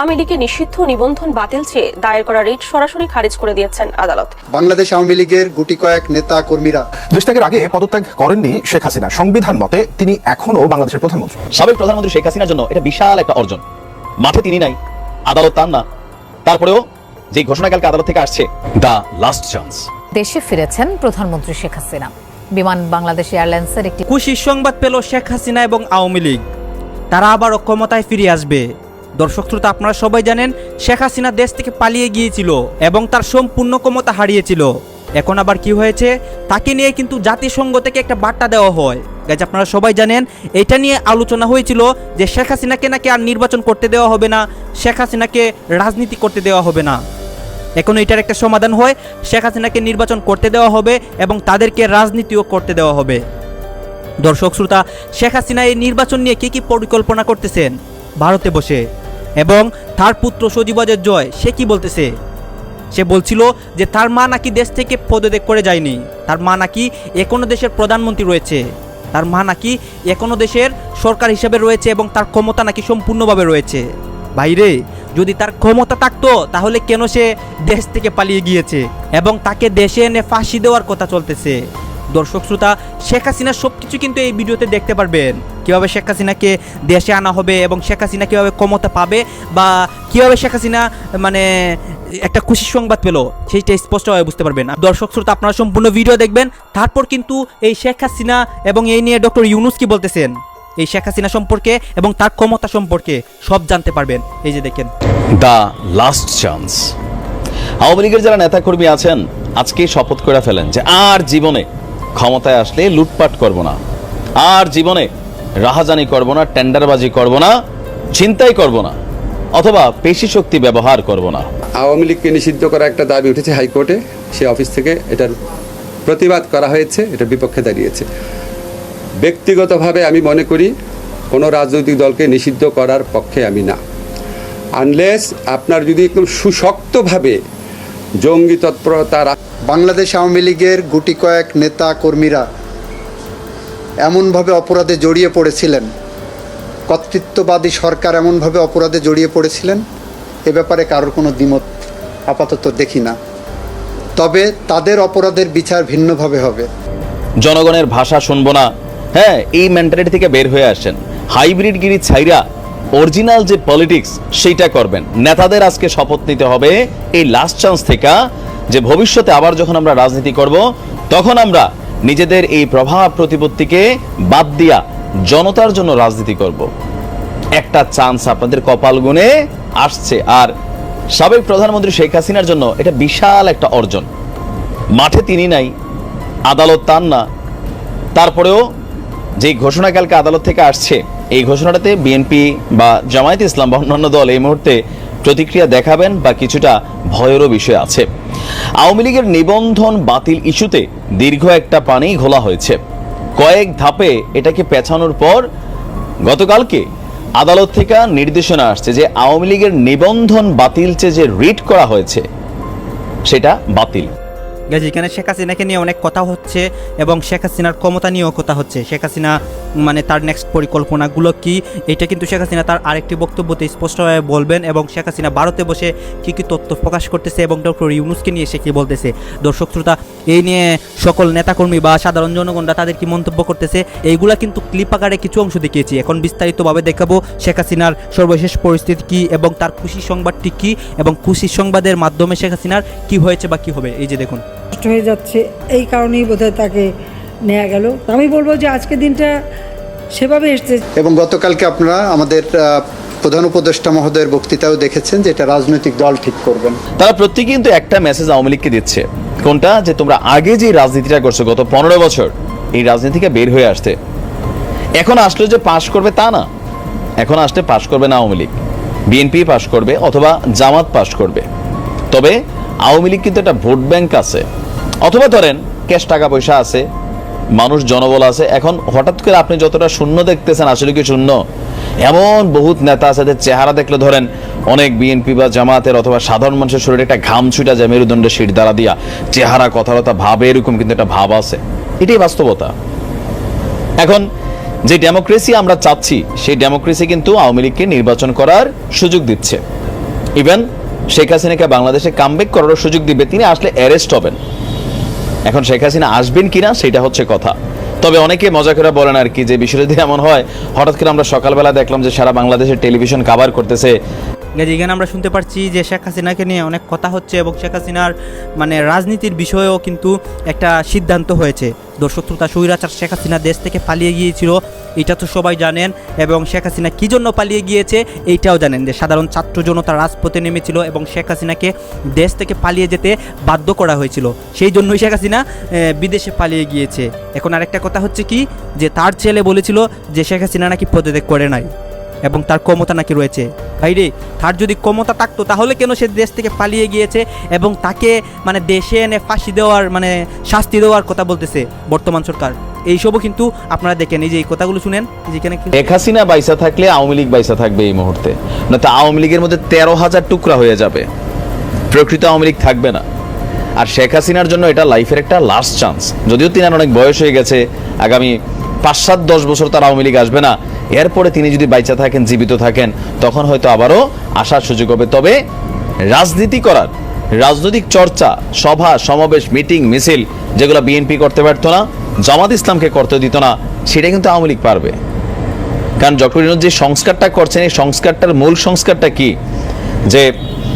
আওয়ামী লীগের নিষিদ্ধ নিবন্ধন বাতিল চেয়ে দায়ের করা রিট সরাসরি খারিজ করে দিয়েছেন আদালত। বাংলাদেশ আওয়ামী লীগের গুটি কয়েক নেতা কর্মীরা দেশ ত্যাগের আগে পদত্যাগ করেননি শেখ হাসিনা। সংবিধান মতে তিনি এখনও বাংলাদেশের প্রধানমন্ত্রী। সাবেক প্রধানমন্ত্রী শেখ হাসিনার জন্য এটা বিশাল একটা অর্জন। মাঠে তিনি নাই আদালত তার না। তারপরেও যে ঘোষণা কালকে আদালত থেকে আসছে দা লাস্ট চান্স। দেশে ফিরেছেন প্রধানমন্ত্রী শেখ হাসিনা। বিমান বাংলাদেশ এয়ারলাইন্সের একটি খুশির সংবাদ পেল শেখ হাসিনা এবং আওয়ামী লীগ। তারা আবারও ক্ষমতায় ফিরে আসবে। দর্শক শ্রোতা, আপনারা সবাই জানেন, শেখ হাসিনা দেশ থেকে পালিয়ে গিয়েছিল এবং তার সম্পূর্ণ ক্ষমতা হারিয়েছিল। এখন আবার কি হয়েছে? তাকে নিয়ে কিন্তু জাতিসংঘ থেকে একটা বার্তা দেওয়া হয়। গাছ আপনারা সবাই জানেন, এটা নিয়ে আলোচনা হয়েছিল যে শেখ হাসিনাকে নাকি আর নির্বাচন করতে দেওয়া হবে না, শেখ হাসিনাকে রাজনীতি করতে দেওয়া হবে না। এখন এটার একটা সমাধান হয়, শেখ হাসিনাকে নির্বাচন করতে দেওয়া হবে এবং তাদেরকে রাজনীতিও করতে দেওয়া হবে। দর্শক শ্রোতা, শেখ হাসিনা এই নির্বাচন নিয়ে কী কী পরিকল্পনা করতেছেন? ভারতে বসে। এবং তার পুত্র সজীবাজের জয়। সে কি বলতেছে? সে বলছিল যে তার মা নাকি দেশ থেকে পদত্যাগ করে যায়নি। তার মা নাকি এখনও দেশের প্রধানমন্ত্রী রয়েছে। তার মা নাকি এখনও দেশের সরকার হিসেবে রয়েছে এবং তার ক্ষমতা নাকি সম্পূর্ণভাবে রয়েছে। বাইরে যদি তার ক্ষমতা থাকতো, তাহলে কেন সে দেশ থেকে পালিয়ে গিয়েছে এবং তাকে দেশে এনে ফাঁসি দেওয়ার কথা চলতেছে? দর্শক শ্রোতা, শেখ হাসিনার সব কিছু কিন্তু এই ভিডিওতে দেখতে পারবেন। কীভাবে শেখ হাসিনাকে দেশে আনা হবে এবং শেখ হাসিনা কীভাবে ক্ষমতা পাবে বা কীভাবে শেখ হাসিনা মানে একটা খুশির সংবাদ পেল, সেইটা স্পষ্টভাবে বুঝতে পারবেন। দর্শক শ্রোতা, আপনারা সম্পূর্ণ ভিডিও দেখবেন। তারপর কিন্তু এই শেখ হাসিনা এবং এই নিয়ে ডক্টর ইউনুস কি বলতেছেন? এই শেখ হাসিনা সম্পর্কে এবং তার ক্ষমতা সম্পর্কে সব জানতে পারবেন। এই যে দেখেন। দা লাস্ট চান্স আওয়ামী লীগের যারা নেতাকর্মী আছেন আজকে শপথ করে ফেলেন যে আর জীবনে ক্ষমতায় আসলে লুটপাট করব না। আর জীবনে রাহাজানি করব না, টেন্ডারবাজি করব না চিন্তাই করব না, অথবা পেশি শক্তি ব্যবহার করব না। আওয়ামী লীগকে নিষিদ্ধ করা একটা দাবি উঠেছে হাইকোর্টে। সে অফিস থেকে এটার প্রতিবাদ করা হয়েছে এটার বিপক্ষে দাঁড়িয়েছে। ব্যক্তিগতভাবে আমি মনে করি, কোনো রাজনৈতিক দলকে নিষিদ্ধ করার পক্ষে আমি না। আনলেস আপনার যদি একদম সুশক্তভাবে জঙ্গি তৎপরতা বাংলাদেশ আওয়ামী লীগের গুটি কয়েক নেতা কর্মীরা এমনভাবে অপরাধে জড়িয়ে পড়েছিলেন। কর্তৃত্ববাদী সরকার এমনভাবে অপরাধে জড়িয়ে পড়েছিলেন এ ব্যাপারে কারোর কোনো দ্বিমত আপাতত দেখি না। তবে তাদের অপরাধের বিচার ভিন্নভাবে হবে। জনগণের ভাষা শুনব না। হ্যাঁ এই মেন্টালিটি থেকে বের হয়ে আসেন। হাইব্রিড গিরি ছাইরা অরিজিনাল যে পলিটিক্স সেইটা করবেন। নেতাদের আজকে শপথ নিতে হবে এই লাস্ট চান্স থেকে যে ভবিষ্যতে আবার যখন আমরা রাজনীতি করব, তখন আমরা নিজেদের এই প্রভাব প্রতিপত্তিকে বাদ দিয়া জনতার জন্য রাজনীতি করব। একটা চান্স আপনাদের কপাল গুনে আসছে। আর সাবেক প্রধানমন্ত্রী শেখ হাসিনার জন্য এটা বিশাল একটা অর্জন। মাঠে তিনি নাই, আদালত তার না। তারপরেও যে ঘোষণা কালকে আদালত থেকে আসছে, এই ঘোষণাটাতে বিএনপি বা জামায়াত ইসলাম বা অন্যান্য দল এই মুহূর্তে প্রতিক্রিয়া দেখাবেন বা কিছুটা ভয়েরও বিষয় আছে। আওয়ামী লীগের নিবন্ধন বাতিল ইস্যুতে দীর্ঘ একটা পানি ঘোলা হয়েছে। কয়েক ধাপে এটাকে পেছানোর পর গতকালকে আদালত থেকে নির্দেশনা আসছে যে আওয়ামী লীগের নিবন্ধন বাতিল চেয়ে যে রিট করা হয়েছে, সেটা বাতিল। এখানে শেখ হাসিনাকে নিয়ে অনেক কথা হচ্ছে এবং শেখ হাসিনার ক্ষমতা নিয়েও কথা হচ্ছে। শেখ হাসিনা মানে তার নেক্সট পরিকল্পনাগুলো কি? এটা কিন্তু শেখ হাসিনা তার আরেকটি বক্তব্যতে স্পষ্টভাবে বলবেন এবং শেখ হাসিনা ভারতে বসে কী কী তথ্য প্রকাশ করতেছে এবং ডক্টর ইউনুসকে নিয়ে সে কী বলতেছে? দর্শক, শ্রোতা, এই নিয়ে সকল নেতাকর্মী বা সাধারণ জনগণরা তাদের কি মন্তব্য করতেছে? এইগুলা কিন্তু ক্লিপ আকারে কিছু অংশ দেখিয়েছি। এখন বিস্তারিতভাবে দেখাবো শেখ হাসিনার সর্বশেষ পরিস্থিতি কী এবং তার খুশি সংবাদটি কী এবং খুশি সংবাদের মাধ্যমে শেখ হাসিনার কী হয়েছে বা কী হবে? এই যে দেখুন। নষ্ট হয়ে যাচ্ছে এই কারণেই বোধহয় তাকে নেওয়া গেল। আমি বলব যে আজকের দিনটা সেভাবে এসছে। এবং গতকালকে আপনারা আমাদের প্রধান উপদেষ্টা মহোদয়ের বক্তৃতাও দেখেছেন যে এটা রাজনৈতিক দল ঠিক করবেন তারা প্রত্যেকে কিন্তু একটা মেসেজ আওয়ামী লীগকে দিচ্ছে। কোনটা? যে তোমরা আগে যে রাজনীতিটা করছ গত পনেরো বছর এই রাজনীতিকে বের হয়ে আসতে। এখন আসলে যে পাশ করবে তা না। এখন আসলে পাশ করবে না আওয়ামী লীগ। বিএনপি পাশ করবে অথবা জামাত পাশ করবে। তবে আওয়ামী লীগ কিন্তু একটা ভোট ব্যাংক আছে। অথবা ধরেন, ক্যাশ টাকা পয়সা আছে, মানুষ জনবল আছে, এখন হঠাৎ করে আপনি যতটা শূন্য দেখতেছেন, আসলে কি শূন্য? এমন বহুত নেতা আছে চেহারা দেখলে ধরেন, অনেক বিএনপি বা জামাতের অথবা সাধারণ মানুষের শরীরে একটা ঘাম ছুটা যায়, মেরুদণ্ডের শির দ্বারা দিয়া। চেহারা, কথাবার্তা, ভাবে এরকম কিন্তু একটা ভাব আছে। এটাই বাস্তবতা। এখন, যে ডেমোক্রেসি আমরা চাচ্ছি, সেই ডেমোক্রেসি কিন্তু আওয়ামী লীগকে নির্বাচন করার সুযোগ দিচ্ছে। ইভেন শেখ হাসিনাকে বাংলাদেশে কামব্যাক করারও সুযোগ দিবে, তিনি আসলে অ্যারেস্ট হবেন। এখন শেখ হাসিনা আসবেন কিনা সেটা হচ্ছে কথা। তবে অনেকে মজা করে বলেন আর কি, যে বিষয়টা যদি এমন হয়, হঠাৎ করে আমরা সকালবেলা দেখলাম যে সারা বাংলাদেশের টেলিভিশন কাভার করতেছে। এখানে আমরা শুনতে পারছি যে শেখ হাসিনাকে নিয়ে অনেক কথা হচ্ছে এবং শেখ হাসিনার মানে রাজনীতির বিষয়েও কিন্তু একটা সিদ্ধান্ত হয়েছে। দর্শক, শ্রোতা, স্বৈরাচার শেখ হাসিনা দেশ থেকে পালিয়ে গিয়েছিল এটা তো সবাই জানেন, এবং শেখ হাসিনা কী জন্য পালিয়ে গিয়েছে এইটাও জানেন যে সাধারণ ছাত্র জনতা রাজপথে নেমেছিল এবং শেখ হাসিনাকে দেশ থেকে পালিয়ে যেতে বাধ্য করা হয়েছিল। সেই জন্যই শেখ হাসিনা বিদেশে পালিয়ে গিয়েছে। এখন আরেকটা কথা হচ্ছে কি, যে তার ছেলে বলেছিল যে শেখ হাসিনা নাকি পদত্যাগ করে নাই। এবং তার ক্ষমতা নাকি রয়েছে। ভাইরে, তার যদি ক্ষমতা থাকতো, তাহলে কেন সে দেশ থেকে পালিয়ে গিয়েছে এবং তাকে মানে দেশে এনে ফাঁসি দেওয়ার মানে শাস্তি দেওয়ার কথা বলতেছে বর্তমান সরকার? এইসবও কিন্তু আপনারা দেখেন, এই যে এই কথাগুলো শুনেন যেখানে শেখ হাসিনা বাইসা থাকলে আওয়ামী লীগ বাইসা থাকবে এই মুহূর্তে। না তো আওয়ামী লীগের মধ্যে তেরো হাজার টুকরা হয়ে যাবে। প্রকৃত আওয়ামী লীগ থাকবে না। আর শেখ হাসিনার জন্য এটা লাইফের একটা লাস্ট চান্স যদিও তিনার অনেক বয়স হয়ে গেছে, আগামী পাঁচ সাত দশ বছর তার আওয়ামী লীগ আসবে না। এরপরে তিনি যদি বাইচা থাকেন, জীবিত থাকেন, তখন হয়তো আবারও আসার সুযোগ হবে। তবে রাজনীতি করার, রাজনৈতিক চর্চা, সভা, সমাবেশ, মিটিং, মিছিল, যেগুলো বিএনপি করতে পারত না, জামাত ইসলামকে করতে দিত না, সেটা কিন্তু আওয়ামী লীগ পারবে। কারণ ডক্টর ইউনূস যে সংস্কারটা করছেন, এই সংস্কারটার মূল সংস্কারটা কি? যে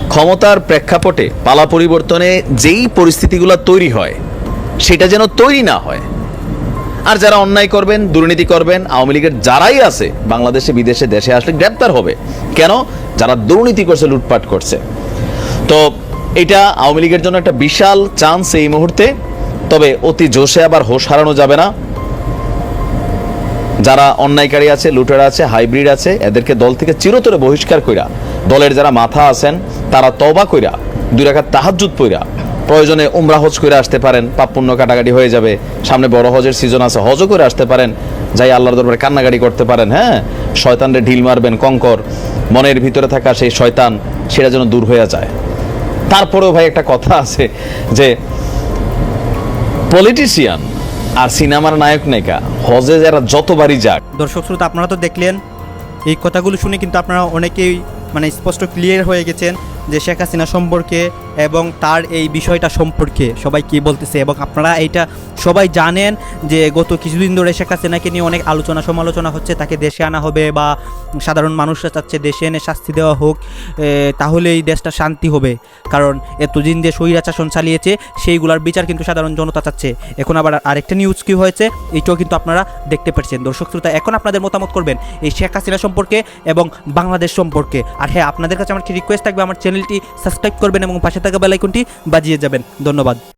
ক্ষমতার প্রেক্ষাপটে পালা পরিবর্তনে যেই পরিস্থিতিগুলো তৈরি হয়, সেটা যেন তৈরি না হয়। আর যারা অন্যায় করবেন, দুর্নীতি করবেন, আওয়ামী লীগের যারাই আছে, বাংলাদেশে, বিদেশে, দেশে আসলে গ্রেপ্তার হবে। কেন? যারা দুর্নীতি করছে, লুটপাট করছে। তো এটা আওয়ামী লীগের জন্য একটা বিশাল চান্স এই মুহূর্তে। তবে অতি জোশে আবার হোশ হারানো যাবে না। যারা অন্যায়কারী আছে, লুটার আছে, হাইব্রিড আছে, এদেরকে দল থেকে চিরতরে বহিষ্কার কইরা, দলের যারা মাথা আছেন, তারা তবা কইরা, দুই রাখার তাহাজুত পইরা প্রয়োজনে উমরা হজ করে আসতে পারেন, পাপ পুণ্য কাটাকাটি হয়ে যাবে। সামনে বড় হজের সিজন আছে, হজও করে আসতে পারেন, যাই আল্লাহর দরবারে কান্নাকাটি করতে পারেন হ্যাঁ? শয়তানরে ঢিল মারবেন, কঙ্কর, মনের ভিতরে থাকা সেই শয়তান, সেটা যেন দূর হয়ে যায়। তারপরেও ভাই একটা কথা আছে যে পলিটিশিয়ান আর সিনেমার নায়ক নায়িকা হজে যারা যতবারই যাক। দর্শক শ্রোতা, আপনারা তো দেখলেন, এই কথাগুলো শুনে কিন্তু আপনারা অনেকেই মানে স্পষ্ট ক্লিয়ার হয়ে গেছেন। যে শেখ হাসিনা সম্পর্কে এবং তার এই বিষয়টা সম্পর্কে সবাই কি বলতেছে এবং আপনারা এইটা সবাই জানেন যে গত কিছুদিন ধরে শেখ হাসিনাকে নিয়ে অনেক আলোচনা সমালোচনা হচ্ছে, তাকে দেশে আনা হবে বা সাধারণ মানুষরা চাচ্ছে দেশে এনে শাস্তি দেওয়া হোক তাহলে এই দেশটা শান্তি হবে। কারণ এতদিন যে স্বৈরাচাসন চালিয়েছে, সেইগুলার বিচার কিন্তু সাধারণ জনতা চাচ্ছে। এখন আবার আরেকটা নিউজ কি হয়েছে এইটাও কিন্তু আপনারা দেখতে পাচ্ছেন দর্শক শ্রোতা, এখন আপনাদের মতামত করবেন এই শেখ হাসিনা সম্পর্কে এবং বাংলাদেশ সম্পর্কে। আর হ্যাঁ আপনাদের কাছে আমার কি রিকোয়েস্ট থাকবে, আমার চ্যানেলটি সাবস্ক্রাইব করবেন এবং পাশে থাকা বেলাইকনটি বাজিয়ে যাবেন। ধন্যবাদ।